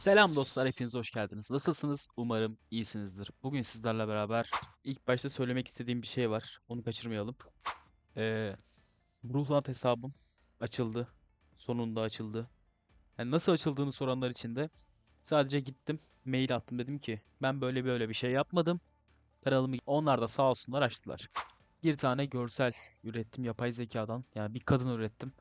Selam dostlar, hepiniz hoş geldiniz. Nasılsınız? Umarım iyisinizdir. Bugün sizlerle beraber ilk başta söylemek istediğim bir şey var. Onu kaçırmayalım. Ee, Bruhland hesabım açıldı. Sonunda açıldı. Yani nasıl açıldığını soranlar için de sadece gittim, mail attım. Dedim ki ben böyle böyle bir şey yapmadım. Kanalımı onlar da sağ olsunlar açtılar. Bir tane görsel ürettim yapay zekadan. Yani bir kadın ürettim.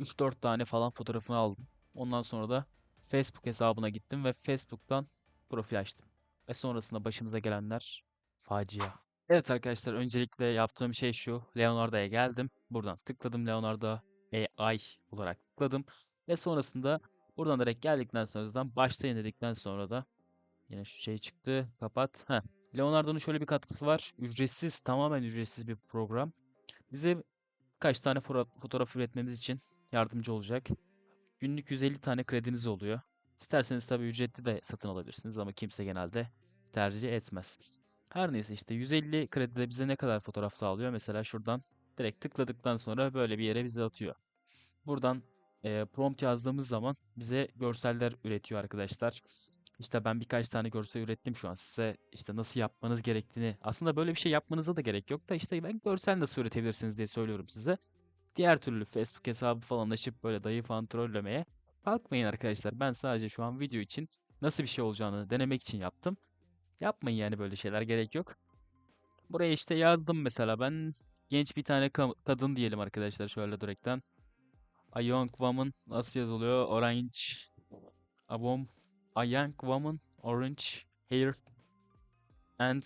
3-4 tane falan fotoğrafını aldım. Ondan sonra da Facebook hesabına gittim ve Facebook'tan profil açtım. Ve sonrasında başımıza gelenler facia. Evet arkadaşlar öncelikle yaptığım şey şu. Leonardo'ya geldim. Buradan tıkladım Leonardo AI olarak tıkladım. Ve sonrasında buradan direkt geldikten sonradan başlayın dedikten sonra da yine şu şey çıktı. Kapat. Heh. Leonardo'nun şöyle bir katkısı var. Ücretsiz, tamamen ücretsiz bir program. Bize kaç tane fotoğraf üretmemiz için yardımcı olacak. Günlük 150 tane krediniz oluyor. İsterseniz tabii ücretli de satın alabilirsiniz ama kimse genelde tercih etmez. Her neyse işte 150 kredide bize ne kadar fotoğraf sağlıyor? Mesela şuradan direkt tıkladıktan sonra böyle bir yere bizi atıyor. Buradan e, prompt yazdığımız zaman bize görseller üretiyor arkadaşlar. İşte ben birkaç tane görsel ürettim şu an size işte nasıl yapmanız gerektiğini aslında böyle bir şey yapmanıza da gerek yok da işte ben görsel nasıl üretebilirsiniz diye söylüyorum size. Diğer türlü Facebook hesabı falan açıp böyle dayı falan trollemeye kalkmayın arkadaşlar. Ben sadece şu an video için nasıl bir şey olacağını denemek için yaptım. Yapmayın yani böyle şeyler gerek yok. Buraya işte yazdım mesela ben genç bir tane ka- kadın diyelim arkadaşlar şöyle direkten. A young woman nasıl yazılıyor? Orange a woman, a young woman orange hair and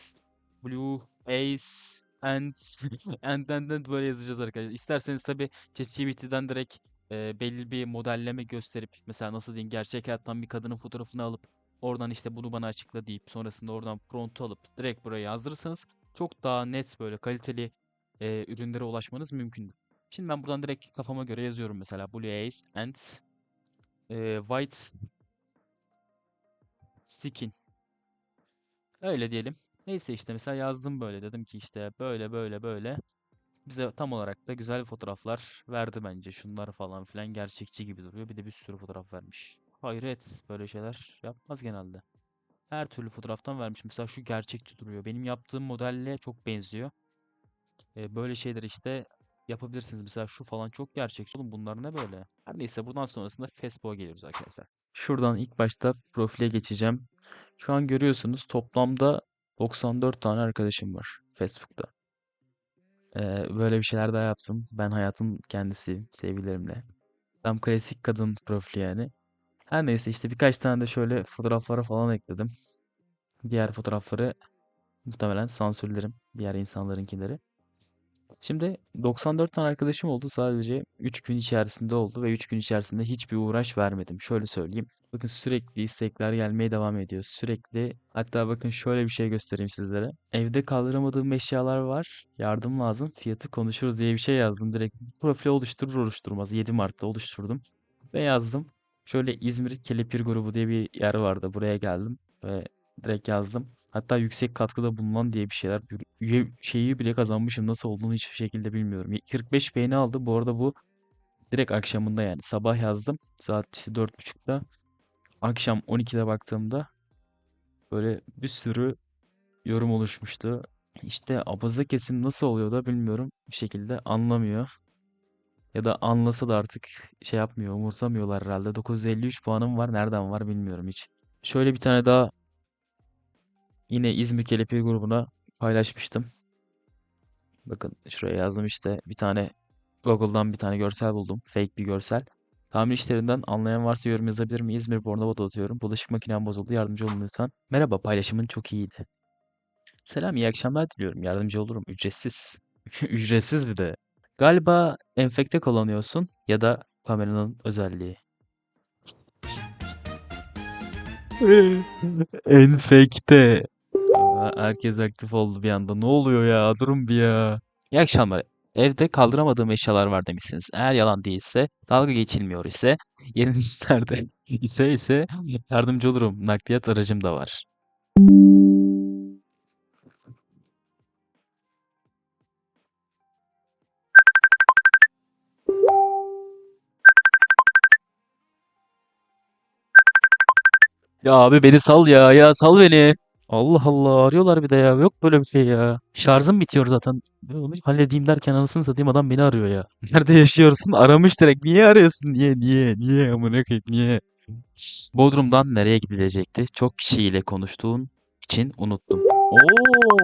blue eyes and and and, and böyle yazacağız arkadaşlar. İsterseniz tabii ChatGPT'den direkt e, belli bir modelleme gösterip mesela nasıl diyeyim gerçek hayattan bir kadının fotoğrafını alıp oradan işte bunu bana açıkla deyip sonrasında oradan promptu alıp direkt buraya yazdırırsanız çok daha net böyle kaliteli e, ürünlere ulaşmanız mümkün. Şimdi ben buradan direkt kafama göre yazıyorum mesela Blue Eyes and e, White Skin. Öyle diyelim. Neyse işte mesela yazdım böyle dedim ki işte böyle böyle böyle bize tam olarak da güzel fotoğraflar verdi bence. Şunlar falan filan gerçekçi gibi duruyor. Bir de bir sürü fotoğraf vermiş. Hayret böyle şeyler yapmaz genelde. Her türlü fotoğraftan vermiş. Mesela şu gerçekçi duruyor. Benim yaptığım modelle çok benziyor. Ee, böyle şeyler işte yapabilirsiniz. Mesela şu falan çok gerçekçi. Oğlum bunlar ne böyle? Her neyse buradan sonrasında Facebook'a geliyoruz arkadaşlar. Şuradan ilk başta profile geçeceğim. Şu an görüyorsunuz toplamda 94 tane arkadaşım var Facebook'ta. Ee, böyle bir şeyler daha yaptım. Ben hayatın kendisi sevgilerimle. Tam klasik kadın profili yani. Her neyse işte birkaç tane de şöyle fotoğraflara falan ekledim. Diğer fotoğrafları muhtemelen sansürlerim. Diğer insanlarınkileri. Şimdi 94 tane arkadaşım oldu. Sadece 3 gün içerisinde oldu ve 3 gün içerisinde hiçbir uğraş vermedim. Şöyle söyleyeyim. Bakın sürekli istekler gelmeye devam ediyor. Sürekli hatta bakın şöyle bir şey göstereyim sizlere. Evde kaldıramadığım eşyalar var. Yardım lazım. Fiyatı konuşuruz diye bir şey yazdım. Direkt profili oluşturur oluşturmaz 7 Mart'ta oluşturdum ve yazdım. Şöyle İzmir Kelepir grubu diye bir yer vardı. Buraya geldim ve direkt yazdım. Hatta yüksek katkıda bulunan diye bir şeyler. Üye şeyi bile kazanmışım. Nasıl olduğunu hiçbir şekilde bilmiyorum. 45 beğeni aldı. Bu arada bu direkt akşamında yani. Sabah yazdım. Saat işte 4.30'da. Akşam 12'de baktığımda böyle bir sürü yorum oluşmuştu. İşte abaza kesim nasıl oluyor da bilmiyorum. Bir şekilde anlamıyor. Ya da anlasa da artık şey yapmıyor, umursamıyorlar herhalde. 953 puanım var. Nereden var bilmiyorum hiç. Şöyle bir tane daha yine İzmir Kelepir grubuna paylaşmıştım. Bakın şuraya yazdım işte bir tane Google'dan bir tane görsel buldum. Fake bir görsel. Tamir işlerinden anlayan varsa yorum yazabilir mi? İzmir Bornova atıyorum. Bulaşık makinem bozuldu. Yardımcı olun lütfen. Merhaba paylaşımın çok iyiydi. Selam iyi akşamlar diliyorum. Yardımcı olurum. Ücretsiz. Ücretsiz bir de. Galiba enfekte kullanıyorsun ya da kameranın özelliği. Enfekte. Herkes aktif oldu bir anda. Ne oluyor ya? Durun bir ya. İyi akşamlar. Evde kaldıramadığım eşyalar var demişsiniz. Eğer yalan değilse, dalga geçilmiyor ise, yeriniz nerede ise ise yardımcı olurum. Nakliyat aracım da var. Ya abi beni sal ya. Ya sal beni. Allah Allah arıyorlar bir de ya. Yok böyle bir şey ya. Şarjım bitiyor zaten. Onu halledeyim derken anasını satayım adam beni arıyor ya. Nerede yaşıyorsun? Aramış direkt. Niye arıyorsun? Niye? Niye? Niye? Amına koyayım niye? Bodrum'dan nereye gidilecekti? Çok kişiyle konuştuğun için unuttum. Oo!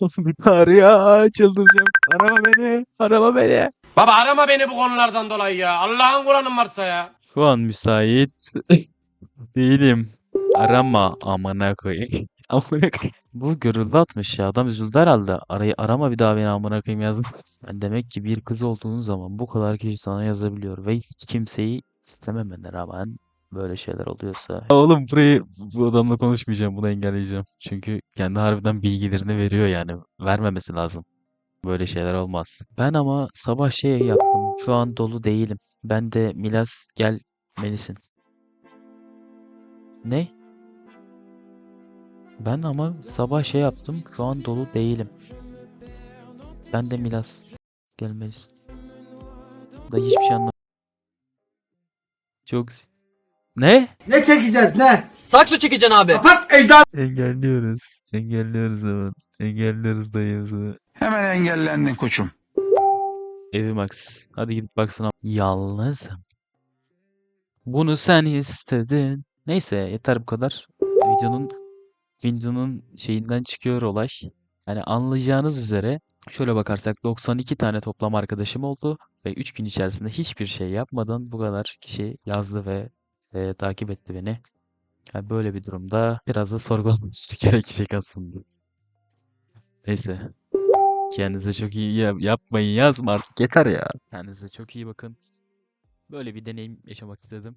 Arıyor. Çıldıracağım. Arama beni. Arama beni. Baba arama beni bu konulardan dolayı ya. Allah'ın Kur'an'ın varsa ya. Şu an müsait değilim. Arama amına koyayım. Amına koyayım. Bu görüldü atmış ya. Adam üzüldü herhalde. Arayı arama bir daha beni amına koyayım yazdım. Ben demek ki bir kız olduğun zaman bu kadar kişi sana yazabiliyor ve hiç kimseyi istememene rağmen böyle şeyler oluyorsa. Oğlum burayı bu adamla konuşmayacağım. Bunu engelleyeceğim. Çünkü kendi harbiden bilgilerini veriyor yani. Vermemesi lazım. Böyle şeyler olmaz. Ben ama sabah şey yaptım. Şu an dolu değilim. Ben de Milas gelmelisin. Ne? Ben ama sabah şey yaptım. Şu an dolu değilim. Ben de Milas gelmelisin. Da hiçbir şey anlamadım. Çok... Ne? Ne çekeceğiz ne? Saksı çekeceksin abi. Kapat ejder. Engelliyoruz. Engelliyoruz hemen. Engelliyoruz dayımızı. Hemen engellendin koçum. Evi Max. Hadi gidip baksana. Yalnızım. Bunu sen istedin. Neyse yeter bu kadar. Videonun videonun şeyinden çıkıyor olay. Yani anlayacağınız üzere şöyle bakarsak 92 tane toplam arkadaşım oldu ve 3 gün içerisinde hiçbir şey yapmadan bu kadar kişi yazdı ve e, takip etti beni. Yani böyle bir durumda biraz da sorgulamamız gerekecek aslında. Neyse. Kendinize çok iyi ya- yapmayın yazma artık yeter ya. Kendinize çok iyi bakın. Böyle bir deneyim yaşamak istedim.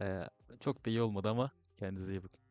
Ee, çok da iyi olmadı ama kendinize iyi bakın.